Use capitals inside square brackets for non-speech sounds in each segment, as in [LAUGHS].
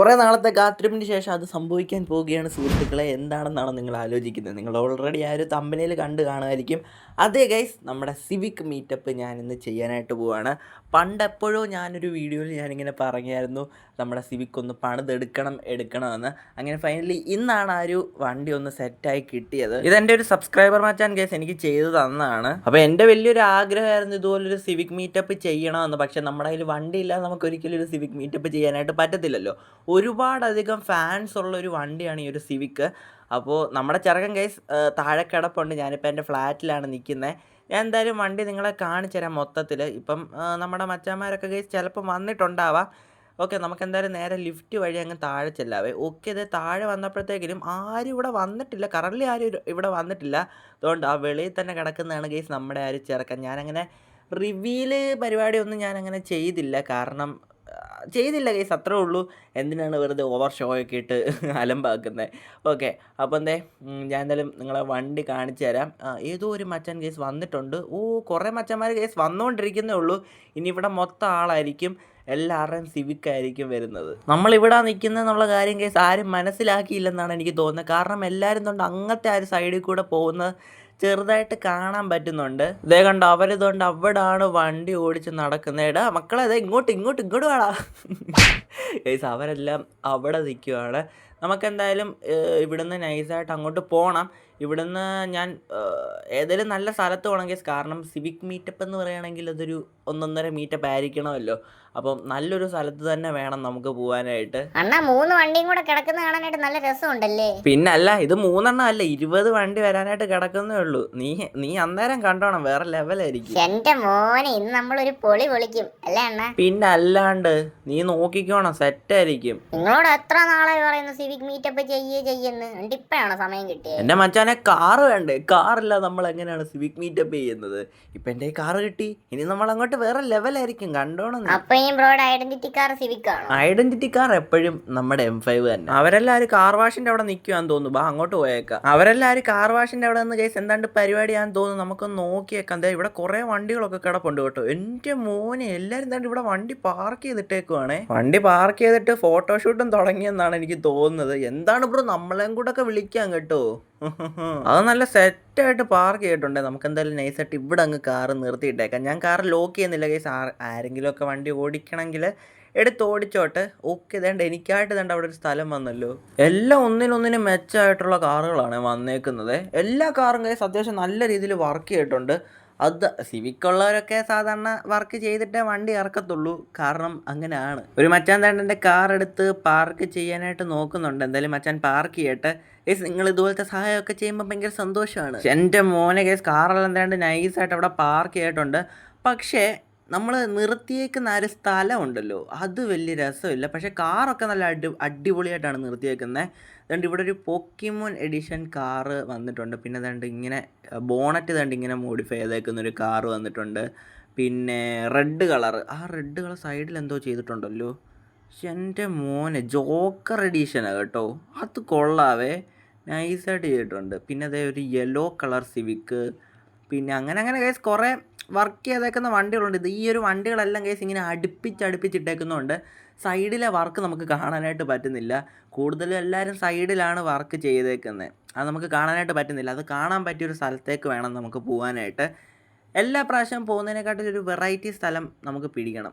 കുറേ നാളത്തെ കാത്തിരിപ്പിന് ശേഷം അത് സംഭവിക്കാൻ പോവുകയാണ് സുഹൃത്തുക്കളെ. എന്താണെന്നാണ് നിങ്ങൾ ആലോചിക്കുന്നത്? നിങ്ങൾ ഓൾറെഡി ആ ഒരു തമ്പനിയിൽ കണ്ട് കാണുമായിരിക്കും. അതേ ഗൈസ് നമ്മുടെ സിവിക് മീറ്റപ്പ് ഞാൻ ഇന്ന് ചെയ്യാനായിട്ട് പോവാണ്. പണ്ടെപ്പോഴോ ഞാനൊരു വീഡിയോയിൽ ഞാനിങ്ങനെ പറഞ്ഞായിരുന്നു നമ്മുടെ സിവിക് ഒന്ന് പണിതെടുക്കണം എടുക്കണമെന്ന്. അങ്ങനെ ഫൈനലി ഇന്നാണ് ആ ഒരു വണ്ടി ഒന്ന് സെറ്റായി കിട്ടിയത്. ഇതെന്റെ ഒരു സബ്സ്ക്രൈബർ മച്ചാൻ കേസ് എനിക്ക് ചെയ്തു തന്നതാണ്. അപ്പോൾ എന്റെ വലിയൊരു ആഗ്രഹമായിരുന്നു ഇതുപോലൊരു സിവിക് മീറ്റപ്പ് ചെയ്യണമെന്ന്. പക്ഷേ നമ്മുടെ കയ്യിൽ വണ്ടിയില്ലാതെ നമുക്ക് ഒരിക്കലും ഒരു സിവിക് മീറ്റപ്പ് ചെയ്യാനായിട്ട് പറ്റത്തില്ലല്ലോ. ഒരുപാടധികം ഫാൻസ് ഉള്ള ഒരു വണ്ടിയാണ് ഈ ഒരു സിവിക്ക് അപ്പോൾ നമ്മുടെ ചെറുക്കൻ കേസ് താഴെ കിടപ്പുണ്ട്. ഞാനിപ്പോൾ എന്റെ ഫ്ലാറ്റിലാണ് നിൽക്കുന്നത് ഞാൻ എന്തായാലും വണ്ടി നിങ്ങളെ കാണിച്ചു തരാം മൊത്തത്തിൽ ഇപ്പം നമ്മുടെ മച്ചാന്മാരൊക്കെ കേസ് ചിലപ്പം വന്നിട്ടുണ്ടാവാം. ഓക്കെ നമുക്ക് എന്തായാലും നേരെ ലിഫ്റ്റ് വഴി അങ്ങ് താഴെ ചെല്ലാവേ. ഓക്കെ ഇത് താഴെ വന്നപ്പോഴത്തേക്കിനും ആരും ഇവിടെ വന്നിട്ടില്ല. കറൻലി ആരും ഇവിടെ വന്നിട്ടില്ല. അതുകൊണ്ട് ആ വെളിയിൽ തന്നെ കിടക്കുന്നതാണ് കേസ് നമ്മുടെ ആര് ചെറുക്കൻ. ഞാനങ്ങനെ റിവീൽ പരിപാടിയൊന്നും ഞാനങ്ങനെ ചെയ്തില്ല. കാരണം ചെയ്തില്ല കേസ് അത്രേ ഉള്ളൂ. എന്തിനാണ് വെറുതെ ഓവർ ഷോ ഒക്കെ ഇട്ട് അലമ്പാക്കുന്നത് ഓക്കെ അപ്പോൾ എന്തേ? ഞാൻ എന്തായാലും നിങ്ങളെ വണ്ടി കാണിച്ചു തരാം. ഏതോ ഒരു മച്ചാൻ കേസ് വന്നിട്ടുണ്ട്. ഓ കുറേ മച്ചന്മാർ കേസ് വന്നുകൊണ്ടിരിക്കുന്നേ ഉള്ളൂ. ഇനി ഇവിടെ മൊത്തം ആളായിരിക്കും. എല്ലാവരുടെയും സിവിക് ആയിരിക്കും വരുന്നത്. നമ്മളിവിടെ നിൽക്കുന്നെന്നുള്ള കാര്യം കേസ് ആരും മനസ്സിലാക്കിയില്ലെന്നാണ് എനിക്ക് തോന്നുന്നത്. കാരണം എല്ലാവരും കൊണ്ട് അങ്ങനത്തെ ആ ഒരു സൈഡിൽ കൂടെ പോകുന്നത് ചെറുതായിട്ട് കാണാൻ പറ്റുന്നുണ്ട്. ഇതേ കണ്ടോ അവരിതുകൊണ്ട് അവിടാണ് വണ്ടി ഓടിച്ച് നടക്കുന്നത്. മക്കളെ അതെ ഇങ്ങോട്ട് ഇങ്ങോട്ട് ഇങ്ങോട്ട് വേടാ. ഗൈസ് അവരെല്ലാം അവിടെ നിൽക്കുവാണ്. നമുക്കെന്തായാലും ഇവിടുന്ന് നൈസായിട്ട് അങ്ങോട്ട് പോകണം ഇവിടുന്ന് ഞാൻ ഏതെങ്കിലും നല്ല സ്ഥലത്ത് പോകണമെങ്കിൽ കാരണം സിവിക് മീറ്റപ്പ് എന്ന് പറയുകയാണെങ്കിൽ അതൊരു ഒന്നൊന്നര മീറ്റപ്പ് ആയിരിക്കണമല്ലോ. അപ്പം നല്ലൊരു സ്ഥലത്ത് തന്നെ വേണം നമുക്ക് പോകാനായിട്ട് അണ്ണാ മൂന്ന് വണ്ടിയും കൂടെ കിടക്കുന്ന കാണാനായിട്ട് നല്ല രസമുണ്ടല്ലേ? പിന്നല്ല ഇത് മൂന്നെണ്ണം അല്ല ഇരുപത് വണ്ടി വരാനായിട്ട് കിടക്കുന്നേ ഉള്ളൂ. നീ നീ അന്നേരം കണ്ടോണം വേറെ ലെവലായിരിക്കും. എന്റെ മോനെ ഇന്ന് നമ്മൾ ഒരു പൊളി പൊളിക്കും അല്ലേ അണ്ണാ? പിന്നെ അല്ലാണ്ട് നീ നോക്കിക്കോണം സെറ്റ് ആയിരിക്കും. നിങ്ങളോട് എത്ര നാളായി പറയുന്നു സിവിക് മീറ്റപ്പ് ചെയ്യേ ചെയ്യുന്നു എന്നിട്ട് ഇപ്പഴാണോ സമയം കിട്ടിയത്? എന്റെ മച്ചാനെ കാറ് വേണ്ടേ? കാറില്ല നമ്മൾ എങ്ങനെയാണ് സിവിക് മീറ്റപ്പ് ചെയ്യുന്നത്? ഇപ്പൊ എന്റെ കാറ് കിട്ടി ഇനി നമ്മൾ അങ്ങോട്ട് വേറെ ലെവലായിരിക്കും കണ്ടോണം നീ. അപ്പൊ ഐഡന്റിറ്റി കാർ എപ്പോഴും നമ്മുടെ എം ഫൈവ് തന്നെ. അവരെല്ലാവരും കാർ വാഷിന്റെ അവിടെ നിൽക്കുവാന്ന് തോന്നുന്നു. ബാ അങ്ങോട്ട് പോയേക്കാം. അവരെല്ലാവരും കാർ വാഷിന്റെ അവിടെ നിന്ന് കേസ് എന്താണ്ട് പരിപാടിയാന്ന് തോന്നുന്നു. നമുക്കൊന്ന് നോക്കിയേക്കാം. ഇവിടെ കുറെ വണ്ടികളൊക്കെ കിടപ്പുണ്ട് കേട്ടോ. എന്റെ മോനെ എല്ലാരും എന്താണ്ട് ഇവിടെ വണ്ടി പാർക്ക് ചെയ്തിട്ടേക്കുവാണേ. വണ്ടി പാർക്ക് ചെയ്തിട്ട് ഫോട്ടോഷൂട്ടും തുടങ്ങിയെന്നാണ് എനിക്ക് തോന്നുന്നത്. എന്താണ് ബ്രോ നമ്മളെയും കൂടെ ഒക്കെ വിളിക്കാം കേട്ടോ. [LAUGHS] അത് നല്ല സെറ്റായിട്ട് പാർക്ക് ചെയ്തിട്ടുണ്ട് നമുക്ക് എന്തായാലും നൈസായിട്ട് ഇവിടെ അങ്ങ് കാറ് നിർത്തിയിട്ടേക്കാം. ഞാൻ കാർ ലോക്ക് ചെയ്യുന്നില്ല കേസ് ആരെങ്കിലും ഒക്കെ വണ്ടി ഓടിക്കണമെങ്കിൽ എടുത്ത് ഓടിച്ചോട്ടെ. ഓക്കെ ഇതേണ്ട എനിക്കായിട്ട് ഇതേണ്ട അവിടെ ഒരു സ്ഥലം വന്നല്ലോ. എല്ലാം ഒന്നിനൊന്നിനും മെച്ചമായിട്ടുള്ള കാറുകളാണ് വന്നേക്കുന്നത്. എല്ലാ കാറും കേസ് അത്യാവശ്യം നല്ല രീതിയിൽ വർക്ക് ചെയ്തിട്ടുണ്ട്. അത് സിവിക്ക് ഉള്ളവരൊക്കെ സാധാരണ വർക്ക് ചെയ്തിട്ടേ വണ്ടി ഇറക്കത്തുള്ളൂ. കാരണം അങ്ങനെയാണ്. ഒരു മച്ചാൻ തേണ്ടന്റെ കാർ എടുത്ത് പാർക്ക് ചെയ്യാനായിട്ട് നോക്കുന്നുണ്ട്. എന്തായാലും മച്ചാൻ പാർക്ക് ചെയ്യട്ടെ. കേസ് നിങ്ങൾ ഇതുപോലത്തെ സഹായമൊക്കെ ചെയ്യുമ്പോൾ ഭയങ്കര സന്തോഷമാണ്. എന്റെ മോനെ കേസ് കാറെല്ലാം എന്താണ്ട് നൈസായിട്ട് അവിടെ പാർക്ക് ചെയ്തിട്ടുണ്ട്. പക്ഷേ നമ്മൾ നിർത്തിയേക്കുന്ന ആ ഒരു സ്ഥലം ഉണ്ടല്ലോ അത് വലിയ രസമില്ല. പക്ഷേ കാറൊക്കെ നല്ല അടി അടിപൊളിയായിട്ടാണ് നിർത്തിയേക്കുന്നത് അതുകൊണ്ട് ഇവിടെ ഒരു പോക്കിമോൻ എഡിഷൻ കാറ് വന്നിട്ടുണ്ട്. പിന്നെ അതുകൊണ്ട് ഇങ്ങനെ ബോണറ്റ് തണ്ട് ഇങ്ങനെ മോഡിഫൈ ചെയ്തേക്കുന്ന ഒരു കാറ് വന്നിട്ടുണ്ട്. പിന്നെ റെഡ് കളർ. ആ റെഡ് കളർ സൈഡിൽ എന്തോ ചെയ്തിട്ടുണ്ടല്ലോ. എന്റെ മോനെ ജോക്കർ എഡീഷനാണ് കേട്ടോ. അത് കൊള്ളാവേ. നൈസായിട്ട് ചെയ്തിട്ടുണ്ട്. പിന്നെ അതേ ഒരു യെല്ലോ കളർ സിവിക്ക്. പിന്നെ അങ്ങനെ അങ്ങനെ കേസ് കുറേ വർക്ക് ചെയ്തേക്കുന്ന വണ്ടികളുണ്ട്. ഇത് ഈ ഒരു വണ്ടികളെല്ലാം കേസ് ഇങ്ങനെ അടുപ്പിച്ച് അടുപ്പിച്ചിട്ടേക്കുന്നതുകൊണ്ട് സൈഡിലെ വർക്ക് നമുക്ക് കാണാനായിട്ട് പറ്റുന്നില്ല. കൂടുതലും എല്ലാവരും സൈഡിലാണ് വർക്ക് ചെയ്തേക്കുന്നത് അത് നമുക്ക് കാണാനായിട്ട് പറ്റുന്നില്ല. അത് കാണാൻ പറ്റിയൊരു സ്ഥലത്തേക്ക് വേണം നമുക്ക് പോകാനായിട്ട് എല്ലാ പ്രാവശ്യം പോകുന്നതിനെക്കാട്ടിലും ഒരു വെറൈറ്റി സ്ഥലം നമുക്ക് പിടിക്കണം.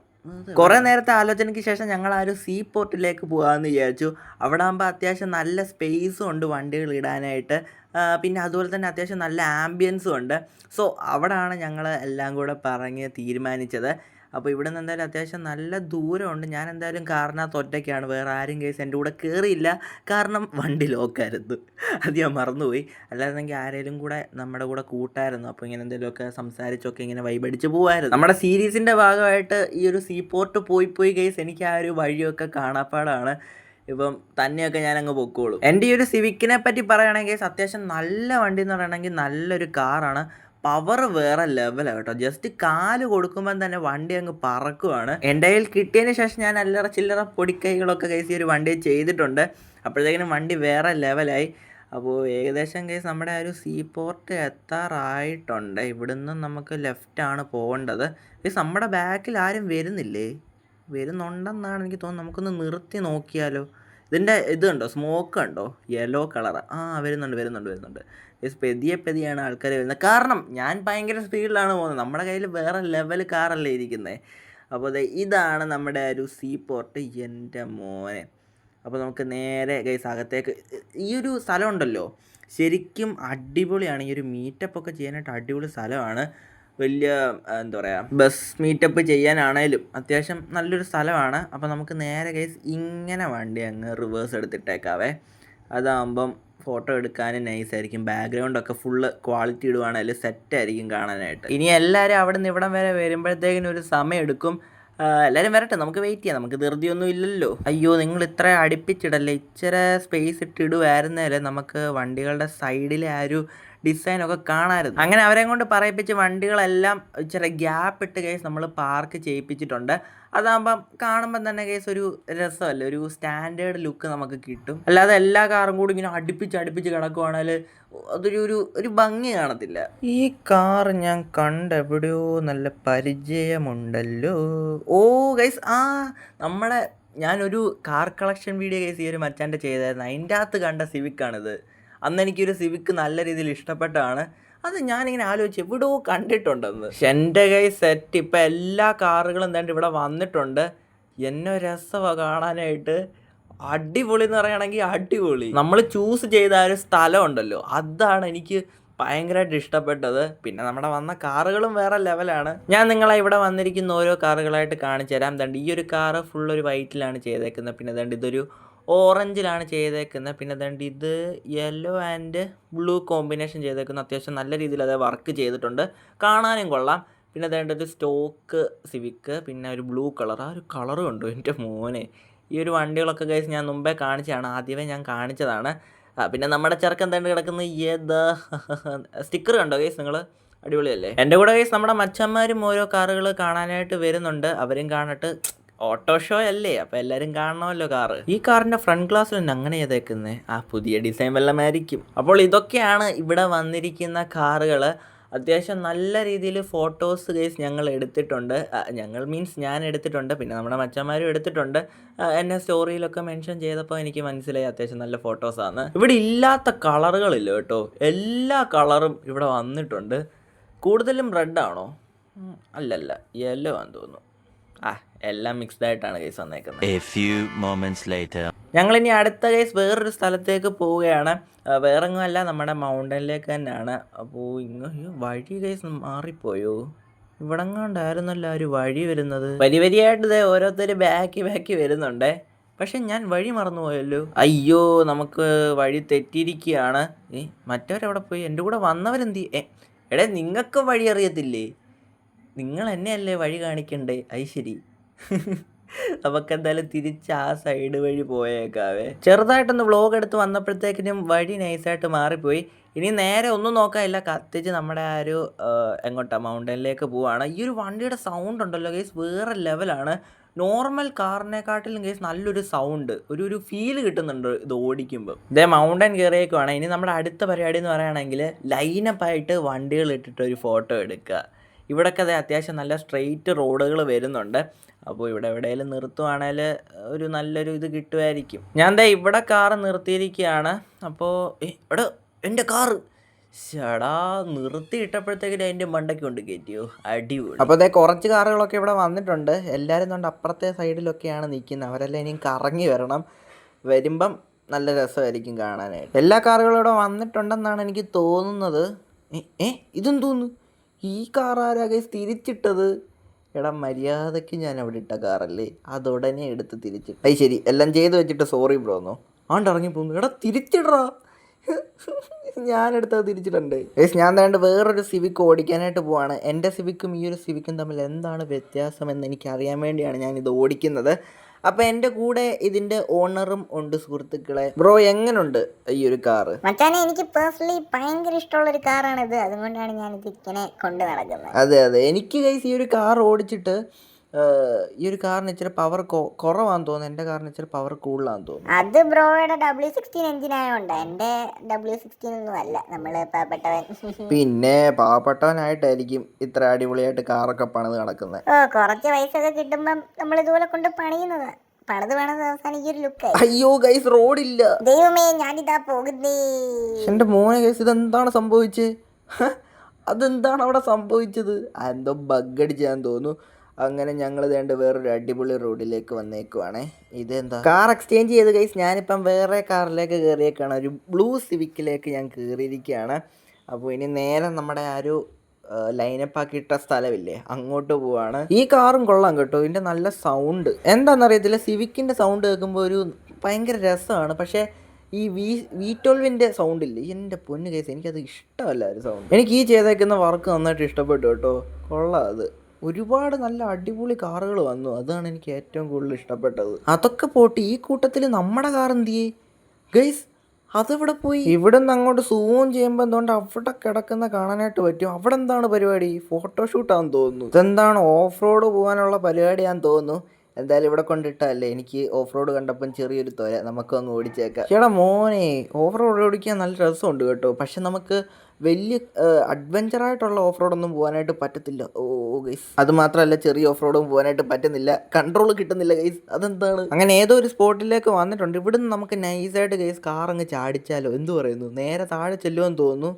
കുറേ നേരത്തെ ആലോചനയ്ക്ക് ശേഷം ഞങ്ങൾ ആ ഒരു സീ പോർട്ടിലേക്ക് പോകാമെന്ന് വിചാരിച്ചു. അവിടെ ആകുമ്പോൾ അത്യാവശ്യം നല്ല സ്പേസും ഉണ്ട് വണ്ടികൾ ഇടാനായിട്ട്. പിന്നെ അതുപോലെ തന്നെ അത്യാവശ്യം നല്ല ആംബിയൻസും ഉണ്ട്. സോ അവിടെയാണ് ഞങ്ങൾ എല്ലാം കൂടെ പറഞ്ഞ് തീരുമാനിച്ചത്. അപ്പോൾ ഇവിടെ നിന്ന് എന്തായാലും അത്യാവശ്യം നല്ല ദൂരമുണ്ട്. ഞാൻ എന്തായാലും കാറിനകത്ത് ഒറ്റയ്ക്കാണ്. വേറെ ആരും കേസ് എന്റെ കൂടെ കയറിയില്ല കാരണം വണ്ടി ലോക്കായിരുന്നു അത് ഞാൻ മറന്നുപോയി. അല്ലായിരുന്നെങ്കിൽ ആരെങ്കിലും കൂടെ നമ്മുടെ കൂടെ കൂട്ടായിരുന്നു. അപ്പോൾ ഇങ്ങനെ എന്തെങ്കിലുമൊക്കെ സംസാരിച്ചൊക്കെ ഇങ്ങനെ വൈബടിച്ച് പോകുമായിരുന്നു നമ്മുടെ സീരീസിന്റെ ഭാഗമായിട്ട് ഈ ഒരു സീ പോർട്ട് പോയി പോയി കേസ് എനിക്ക് ആ ഒരു വഴിയൊക്കെ കാണാപ്പാടാണ്. ഇപ്പം തന്നെയൊക്കെ ഞാൻ അങ്ങ് പൊക്കോളൂ. എന്റെ ഈ ഒരു സിവിക്കിനെ പറ്റി പറയുകയാണെങ്കിൽ അത്യാവശ്യം നല്ല വണ്ടി എന്ന് പറയണമെങ്കിൽ നല്ലൊരു കാറാണ് പവർ വേറെ ലെവലാണ് കേട്ടോ. ജസ്റ്റ് കാൽ കൊടുക്കുമ്പോൾ തന്നെ വണ്ടി അങ്ങ് പറക്കുവാണ്. എന്റെ കയ്യിൽ കിട്ടിയതിന് ശേഷം ഞാൻ അല്ലറ ചില്ലറ പൊടിക്കൈകളൊക്കെ കേസ് ഈ ഒരു വണ്ടി ചെയ്തിട്ടുണ്ട്. അപ്പോഴത്തേക്കിനും വണ്ടി വേറെ ലെവലായി അപ്പോൾ ഏകദേശം കേസ് നമ്മുടെ ആ ഒരു സീ പോർട്ട് എത്താറായിട്ടുണ്ട്. ഇവിടുന്ന് നമുക്ക് ലെഫ്റ്റാണ് പോകേണ്ടത്. ഈ നമ്മുടെ ബാക്കിൽ ആരും വരുന്നില്ലേ? വരുന്നുണ്ടെന്നാണ് എനിക്ക് തോന്നുന്നത്. നമുക്കൊന്ന് നിർത്തി നോക്കിയാലോ. ഇതിന്റെ ഇത് കണ്ടോ? സ്മോക്ക് കണ്ടോ? യെല്ലോ കളർ ആ വരുന്നുണ്ട് വരുന്നുണ്ട് വരുന്നുണ്ട്. പെതിയെ പെതിയാണ് ആൾക്കാർ വരുന്നത്. കാരണം ഞാൻ ഭയങ്കര സ്പീഡിലാണ് പോകുന്നത്. നമ്മുടെ കയ്യിൽ വേറെ ലെവൽ കാറല്ലേ ഇരിക്കുന്നത് അപ്പോൾ അതെ ഇതാണ് നമ്മുടെ ഒരു സീ പോർട്ട് എന്റെ മോനെ. അപ്പോൾ നമുക്ക് നേരെ ഗൈസ് അകത്തേക്ക് ഈ ഒരു സ്ഥലം ഉണ്ടല്ലോ. ശരിക്കും അടിപൊളിയാണ്. ഈ ഒരു മീറ്റപ്പ് ഒക്കെ ചെയ്യാനായിട്ട് അടിപൊളി സ്ഥലമാണ്. വലിയ എന്താ പറയുക ബസ് മീറ്റപ്പ് ചെയ്യാനാണേലും അത്യാവശ്യം നല്ലൊരു സ്ഥലമാണ്. അപ്പോൾ നമുക്ക് നേരെ ഗൈസ് ഇങ്ങനെ വണ്ടി അങ്ങ് റിവേഴ്സ് എടുത്തിട്ടേക്കാവേ. അതാകുമ്പം ഫോട്ടോ എടുക്കാനും നൈസ് ആയിരിക്കും. ബാക്ക്ഗ്രൗണ്ട് ഒക്കെ ഫുള്ള് ക്വാളിറ്റി ഇടുവാണെങ്കിൽ സെറ്റ് ആയിരിക്കും കാണാനായിട്ട്. ഇനി എല്ലാവരും അവിടെ നിന്ന് ഇവിടം വരെ വരുമ്പോഴത്തേക്കിനും ഒരു സമയം എടുക്കും. എല്ലാവരും വരട്ടെ. നമുക്ക് വെയിറ്റ് ചെയ്യാം. നമുക്ക് ധൃതിയൊന്നും ഇല്ലല്ലോ. അയ്യോ നിങ്ങൾ ഇത്ര അടുപ്പിച്ചിടല്ലേ? ഇച്ചിരി സ്പേസ് ഇട്ടിടുമായിരുന്നേലേ നമുക്ക് വണ്ടികളുടെ സൈഡിലെ ആ ഒരു ഡിസൈനൊക്കെ കാണാമായിരുന്നു അങ്ങനെ അവരെ കൊണ്ട് പറയിപ്പിച്ച് വണ്ടികളെല്ലാം ഇച്ചിരി ഗ്യാപ്പ് ഇട്ട് കേസ് നമ്മൾ പാർക്ക് ചെയ്യിപ്പിച്ചിട്ടുണ്ട്. അതാകുമ്പം കാണുമ്പം തന്നെ കേസ് ഒരു രസമല്ലേ? ഒരു സ്റ്റാൻഡേർഡ് ലുക്ക് നമുക്ക് കിട്ടും. അല്ലാതെ എല്ലാ കാറും കൂടി ഇങ്ങനെ അടുപ്പിച്ച് അടുപ്പിച്ച് കിടക്കുവാണെങ്കിൽ അതൊരു ഒരു ഒരു ഭംഗി കാണത്തില്ല. ഈ കാർ ഞാൻ കണ്ടെവിടെയോ നല്ല പരിചയമുണ്ടല്ലോ. ഓ ഗൈസ് ആ നമ്മളെ ഞാനൊരു കാർ കളക്ഷൻ വീഡിയോ കേസ് ഈ ഒരു മച്ചാന്റെ ചെയ്തായിരുന്നു. അതിന്റെ അകത്ത് കണ്ട സിവിക്കാണിത് അന്ന് എനിക്കൊരു സിവിക്ക് നല്ല രീതിയിൽ ഇഷ്ടപ്പെട്ടതാണ് അത് ഞാനിങ്ങനെ ആലോചിച്ച് എവിടെയോ കണ്ടിട്ടുണ്ടെന്ന്. എന്റെ കൈ സെറ്റ് ഇപ്പം എല്ലാ കാറുകളും എന്താണ്ട് ഇവിടെ വന്നിട്ടുണ്ട്. എന്നെ രസമാണ് കാണാനായിട്ട്. അടിപൊളി എന്ന് പറയുകയാണെങ്കിൽ അടിപൊളി. നമ്മൾ ചൂസ് ചെയ്ത ആ ഒരു സ്ഥലം ഉണ്ടല്ലോ അതാണ് എനിക്ക് ഭയങ്കരമായിട്ട് ഇഷ്ടപ്പെട്ടത്. പിന്നെ നമ്മുടെ വന്ന കാറുകളും വേറെ ലെവലാണ് ഞാൻ നിങ്ങളെ ഇവിടെ വന്നിരിക്കുന്ന ഓരോ കാറുകളായിട്ട് കാണിച്ചു തരാം. ഈ ഒരു കാറ് ഫുൾ ഒരു വൈറ്റിലാണ് ചെയ്തേക്കുന്നത്. പിന്നെ ദണ്ട് ഇതൊരു ഓറഞ്ചിലാണ് ചെയ്തേക്കുന്നത്. പിന്നെ അതുകൊണ്ട് ഇത് യെല്ലോ ആൻഡ് ബ്ലൂ കോമ്പിനേഷൻ ചെയ്തേക്കുന്ന. അത്യാവശ്യം നല്ല രീതിയിൽ അത് വർക്ക് ചെയ്തിട്ടുണ്ട്. കാണാനും കൊള്ളാം. പിന്നെ ദണ്ട് ഒരു സ്റ്റോക്ക് സിവിക്ക് പിന്നെ ഒരു ബ്ലൂ കളർ ആ ഒരു കളർ ഉണ്ടോ എന്റെ മോനെ. ഈ ഒരു വണ്ടികളൊക്കെ കഴിച്ച് ഞാൻ മുമ്പേ കാണിച്ചതാണ്. ആദ്യമേ ഞാൻ കാണിച്ചതാണ്. പിന്നെ നമ്മുടെ ചെറുക്ക് എന്താണ് കിടക്കുന്നത് ഏത്? സ്റ്റിക്കർ കണ്ടോ കേസ് നിങ്ങൾ അടിപൊളിയല്ലേ? എന്റെ കൂടെ കേസ് നമ്മുടെ മച്ചന്മാരും ഓരോ കാറുകൾ കാണാനായിട്ട് വരുന്നുണ്ട്. അവരും കാണട്ടെ ഓട്ടോ ഷോ അല്ലേ? അപ്പോൾ എല്ലാരും കാണണമല്ലോ കാറ്. ഈ കാറിന്റെ ഫ്രണ്ട് ഗ്ലാസ്സിൽ തന്നെ അങ്ങനെ ചെയ്തേക്കുന്നത് ആ പുതിയ ഡിസൈൻ വല്ലമായിരിക്കും അപ്പോൾ ഇതൊക്കെയാണ് ഇവിടെ വന്നിരിക്കുന്ന കാറുകൾ അത്യാവശ്യം നല്ല രീതിയിൽ ഫോട്ടോസ് കേസ് ഞങ്ങൾ എടുത്തിട്ടുണ്ട്. ഞങ്ങൾ മീൻസ് ഞാൻ എടുത്തിട്ടുണ്ട്. പിന്നെ നമ്മുടെ മച്ചന്മാരും എടുത്തിട്ടുണ്ട്. എന്നെ സ്റ്റോറിയിലൊക്കെ മെൻഷൻ ചെയ്തപ്പോൾ എനിക്ക് മനസ്സിലായി അത്യാവശ്യം നല്ല ഫോട്ടോസാണ് ഇവിടെ ഇല്ലാത്ത കളറുകളില്ല കേട്ടോ. എല്ലാ കളറും ഇവിടെ വന്നിട്ടുണ്ട്. കൂടുതലും റെഡ് ആണോ? അല്ലല്ല യെല്ലോ ആണെന്ന് തോന്നുന്നു. ആ എല്ലാം മിക്സ്ഡ് ആയിട്ടാണ് കേസ് വന്നേക്കുന്നത്. ഞങ്ങളിനി അടുത്ത കേസ് വേറൊരു സ്ഥലത്തേക്ക് പോവുകയാണ്. വേറെങ്ങുമല്ല നമ്മുടെ മൗണ്ടനിലേക്ക് തന്നെയാണ്. അപ്പോൾ ഇങ്ങ് വഴി കേസ് മാറിപ്പോയോ? ഇവിടെങ്ങാണ്ടായിരുന്നല്ലോ ഒരു വഴി വരുന്നത്. വലിയ വരിയായിട്ട് ഇതേ ഓരോരുത്തർ ബാക്കി ബാക്കി വരുന്നുണ്ടേ. പക്ഷെ ഞാൻ വഴി മറന്നുപോയല്ലോ. അയ്യോ നമുക്ക് വഴി തെറ്റിയിരിക്കുകയാണ്. ഏ മറ്റവരെവിടെ പോയി? എന്റെ കൂടെ വന്നവരെന്തി? ഏ എടേ നിങ്ങൾക്ക് വഴി അറിയത്തില്ലേ? നിങ്ങൾ എന്നെയല്ലേ വഴി കാണിക്കണ്ടേ? അത് ശരി നമുക്ക് എന്തായാലും തിരിച്ച് ആ സൈഡ് വഴി പോയേക്കാവേ. ചെറുതായിട്ടൊന്ന് വ്ളോഗ് എടുത്ത് വന്നപ്പോഴത്തേക്കിനും വഴി നൈസായിട്ട് മാറിപ്പോയി. ഇനി നേരെ ഒന്നും നോക്കാനില്ല. കത്തിച്ച് നമ്മുടെ ആ ഒരു എങ്ങോട്ട മൗണ്ടനിലേക്ക് പോവാണ്. ഈ ഒരു വണ്ടിയുടെ സൗണ്ട് ഉണ്ടല്ലോ ഗേസ് വേറെ ലെവലാണ് നോർമൽ കാറിനെക്കാട്ടിലും കേസ് നല്ലൊരു സൗണ്ട് ഒരു ഒരു ഫീൽ കിട്ടുന്നുണ്ട് ഇത് ഓടിക്കുമ്പോൾ ഇതേ മൗണ്ടൻ കയറിയേക്കുവാണ് ഇനി നമ്മുടെ അടുത്ത പരിപാടി എന്ന് പറയുകയാണെങ്കിൽ ലൈനപ്പായിട്ട് വണ്ടികൾ ഇട്ടിട്ട് ഒരു ഫോട്ടോ എടുക്കുക. ഇവിടൊക്കെ അതെ അത്യാവശ്യം നല്ല സ്ട്രെയിറ്റ് റോഡുകൾ വരുന്നുണ്ട്. അപ്പോൾ ഇവിടെ എവിടെയെങ്കിലും നിർത്തുവാണേൽ ഒരു നല്ലൊരു ഇത് കിട്ടുമായിരിക്കും ഞാൻ ദേ ഇവിടെ കാർ നിർത്തിയിരിക്കുകയാണ് അപ്പോൾ ഇവിടെ എന്റെ കാറ്. ചേടാ നിർത്തിയിട്ടപ്പോഴത്തേക്കും അതിന്റെ മണ്ടയ്ക്ക് കൊണ്ട് കയറ്റിയോ അടിപൊളി. അപ്പോൾ അതേ കുറച്ച് കാറുകളൊക്കെ ഇവിടെ വന്നിട്ടുണ്ട്. എല്ലാവരും കൊണ്ട് അപ്പുറത്തെ സൈഡിലൊക്കെയാണ് നിൽക്കുന്നത്. അവരെല്ലാം ഇനിയും കറങ്ങി വരണം. വരുമ്പം നല്ല രസമായിരിക്കും കാണാനായിട്ട്. എല്ലാ കാറുകളും ഇവിടെ വന്നിട്ടുണ്ടെന്നാണ് എനിക്ക് തോന്നുന്നത്. ഏ ഇതും തോന്നുന്നു ഈ കാർ ആരാകെ തിരിച്ചിട്ടത്? എടാ മര്യാദയ്ക്ക് ഞാൻ അവിടെ ഇട്ട കാറല്ലേ? അതുടനെ എടുത്ത് തിരിച്ചിട്ട് അത് ശരി. എല്ലാം ചെയ്ത് വെച്ചിട്ട് സോറി ബ്രോന്നോ ആണ്ട് ഇറങ്ങി പോകുന്നു എടാ തിരിച്ചിടറാ ഞാനെടുത്തത് തിരിച്ചിട്ടുണ്ട് ഏസ് ഞാൻ തേണ്ട വേറൊരു സിവിക്ക് ഓടിക്കാനായിട്ട് പോവാണ്. എന്റെ സിവിക്കും ഈ ഒരു സിവിക്കും തമ്മിൽ എന്താണ് വ്യത്യാസം എന്ന് എനിക്ക് അറിയാൻ വേണ്ടിയാണ് ഞാനിത് ഓടിക്കുന്നത്. അപ്പോൾ എന്റെ കൂടെ ഇതിന്റെ ഓണറും ഉണ്ട് സുഹൃത്തുക്കളെ. ബ്രോ എങ്ങനുണ്ട് ഈ ഒരു കാറ്? മച്ചാനെ എനിക്ക് പേഴ്സണലി ഭയങ്കര ഇഷ്ടമുള്ള ഒരു കാറാണ് ഇത് അതുകൊണ്ടാണ് ഞാൻ ഇത് ഇങ്ങനെ കൊണ്ട് നടക്കുന്നത്. അതെ അതെ. എനിക്ക് ഈ ഒരു കാർ ഓടിച്ചിട്ട് ഈ ഒരു കാറിന് ഇച്ചിരി പവർ കുറവാന്ന് തോന്നുന്നു. എന്റെ കാറിന് ഇച്ചിരി പവർ കൂടുതലാന്ന് തോന്നുന്നു. അത് ബ്രോയുടെ ഡബ്ല്യു സിക്സ്റ്റീൻ എഞ്ചിൻ ആയതുകൊണ്ട് എന്റെ ഡബ്ല്യു സിക്സ്റ്റീൻ ഒന്നും അല്ല. നമ്മൾ പാവപ്പെട്ടവൻ. പിന്നെ പാവപ്പെട്ടവനായിട്ടായിരിക്കും ഇത്ര അടിപൊളിയായിട്ട് കാറൊക്കെ പണിത് നടക്കുന്നത് ഓ കുറച്ച് പൈസയൊക്കെ കിട്ടുമ്പം നമ്മൾ ഇതുപോലെ കൊണ്ട് പണിയുന്നത്. പണിത് പണിത് അവസാനം ഈ ഒരു ലുക്കായി അയ്യോ ഗൈസ് റോഡില്ല ദൈവമേ ഞാനിതാ പോകുന്നേ. എന്റെ മോനെ ഗൈസ് ഇതെന്താണ് സംഭവിച്ചത്? അതെന്താണ് അവിടെ സംഭവിച്ചത്? എന്തോ ബഗ് അടിച്ചാന്ന് തോന്നുന്നു. അങ്ങനെ ഞങ്ങൾ വേണ്ട വേറൊരു അടിപൊളി റോഡിലേക്ക് വന്നേക്കുവാണേ. ഇതെന്താ? കാർ എക്സ്ചേഞ്ച് ചെയ്ത് കൈസ് ഞാനിപ്പം വേറെ കാറിലേക്ക് കയറിയേക്കാണ് ഒരു ബ്ലൂ സിവിക്കിലേക്ക് ഞാൻ കയറിയിരിക്കുകയാണ് അപ്പോൾ ഇനി നേരെ നമ്മുടെ ആ ഒരു ലൈനപ്പ് ആക്കി ഇട്ട സ്ഥലമില്ലേ? അങ്ങോട്ട് പോവാണ്. ഈ കാറും കൊള്ളാം കേട്ടോ. ഇതിന്റെ നല്ല സൗണ്ട് എന്താണെന്നറിയത്തില്ല. സിവിക്കിന്റെ സൗണ്ട് കേൾക്കുമ്പോൾ ഒരു ഭയങ്കര രസമാണ്. പക്ഷേ ഈ വി വി ട്വൽവിന്റെ സൗണ്ട് ഇല്ലേ? എന്റെ പൊന്ന് കേസ് എനിക്കത് ഇഷ്ടമല്ല ഒരു സൗണ്ട് എനിക്ക് ഈ ചെയ്തേക്കുന്ന വർക്ക് നന്നായിട്ട് ഇഷ്ടപ്പെട്ടു കേട്ടോ. കൊള്ളാം അത്. ഒരുപാട് നല്ല അടിപൊളി കാറുകൾ വന്നു. അതാണ് എനിക്ക് ഏറ്റവും കൂടുതൽ ഇഷ്ടപ്പെട്ടത്. അതൊക്കെ പോട്ട് ഈ കൂട്ടത്തിൽ നമ്മുടെ കാർ എന്ത് ചെയ്യേ? ഗൈസ് അതെവിടെ പോയി. ഇവിടെ നിന്ന് അങ്ങോട്ട് സൂം ചെയ്യുമ്പോൾ എന്തുകൊണ്ട് അവിടെ കിടക്കുന്ന കാണാനായിട്ട് പറ്റും? അവിടെ എന്താണ് പരിപാടി? ഫോട്ടോഷൂട്ടാന്ന് തോന്നുന്നു. ഇതെന്താണ്? ഓഫ് റോഡ് പോകാനുള്ള പരിപാടിയാന്ന് തോന്നുന്നു. എന്തായാലും ഇവിടെ കൊണ്ടിട്ടല്ലേ എനിക്ക് ഓഫ് റോഡ് കണ്ടപ്പം ചെറിയൊരു തോര. നമുക്കൊന്ന് ഓടിച്ചേക്കാം. ചേട്ടാ മോനെ ഓഫ് റോഡ് ഓടിക്കാൻ നല്ല രസമുണ്ട് കേട്ടോ. പക്ഷെ നമുക്ക് വലിയ അഡ്വഞ്ചർ ആയിട്ടുള്ള ഓഫ് റോഡൊന്നും പോകാനായിട്ട് പറ്റത്തില്ല. ഓ ഗൈസ് അത് മാത്രമല്ല ചെറിയ ഓഫ് റോഡും പോകാനായിട്ട് പറ്റുന്നില്ല. കൺട്രോൾ കിട്ടുന്നില്ല ഗൈസ് അതെന്താണ്? അങ്ങനെ ഏതോ ഒരു സ്പോട്ടിലേക്ക് വന്നിട്ടുണ്ട്. ഇവിടുന്ന് നമുക്ക് നൈസായിട്ട് ഗൈസ് കാർ അങ്ങ് ചാടിച്ചാലോ? എന്ത് പറയുന്നു? നേരെ താഴെ ചെല്ലുമെന്ന് തോന്നുന്നു.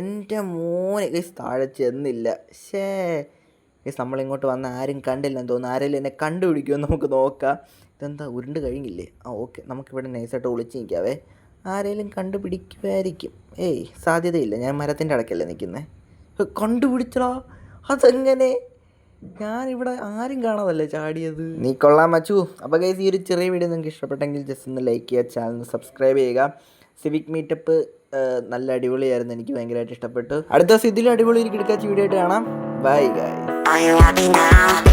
എന്റെ മോനെ ഗൈസ് താഴെ ചെന്നില്ല. ഷേ ഗൈസ് നമ്മളിങ്ങോട്ട് വന്ന ആരും കണ്ടില്ലെന്ന് തോന്നുന്നു. ആരെങ്കിലും എന്നെ കണ്ടുപിടിക്കുമെന്ന് നമുക്ക് നോക്കാം. ഇതെന്താ ഉരുണ്ട് കഴിഞ്ഞില്ലേ? ആ ഓക്കെ. നമുക്കിവിടെ നൈസായിട്ട് ഒളിച്ച് നിൽക്കാവേ ആരെങ്കിലും കണ്ടുപിടിക്കുമായിരിക്കും ഏയ് സാധ്യതയില്ല. ഞാൻ മരത്തിന്റെ അടക്കല്ലേ നിൽക്കുന്നത് കണ്ടുപിടിച്ചടാ. അതെങ്ങനെ? ഞാനിവിടെ ആരും കാണാതല്ലേ ചാടിയത്. നീ കൊള്ളാൻ മച്ചു. അപ്പോൾ ഗൈസ് ഈ ഒരു ചെറിയ വീഡിയോ നിങ്ങൾക്ക് ഇഷ്ടപ്പെട്ടെങ്കിൽ ജസ്റ്റ് ഒന്ന് ലൈക്ക് ചെയ്യുക ചാനൽ സബ്സ്ക്രൈബ് ചെയ്യുക. സിവിക് മീറ്റപ്പ് നല്ല അടിപൊളിയായിരുന്നു. എനിക്ക് ഭയങ്കരമായിട്ട് ഇഷ്ടപ്പെട്ടു. അടുത്ത ദിവസം ഇതിലും അടിപൊളി ഒരു കിടക്കാച്ച വീഡിയോ ആയിട്ട് കാണാം. Bye guys you happy now?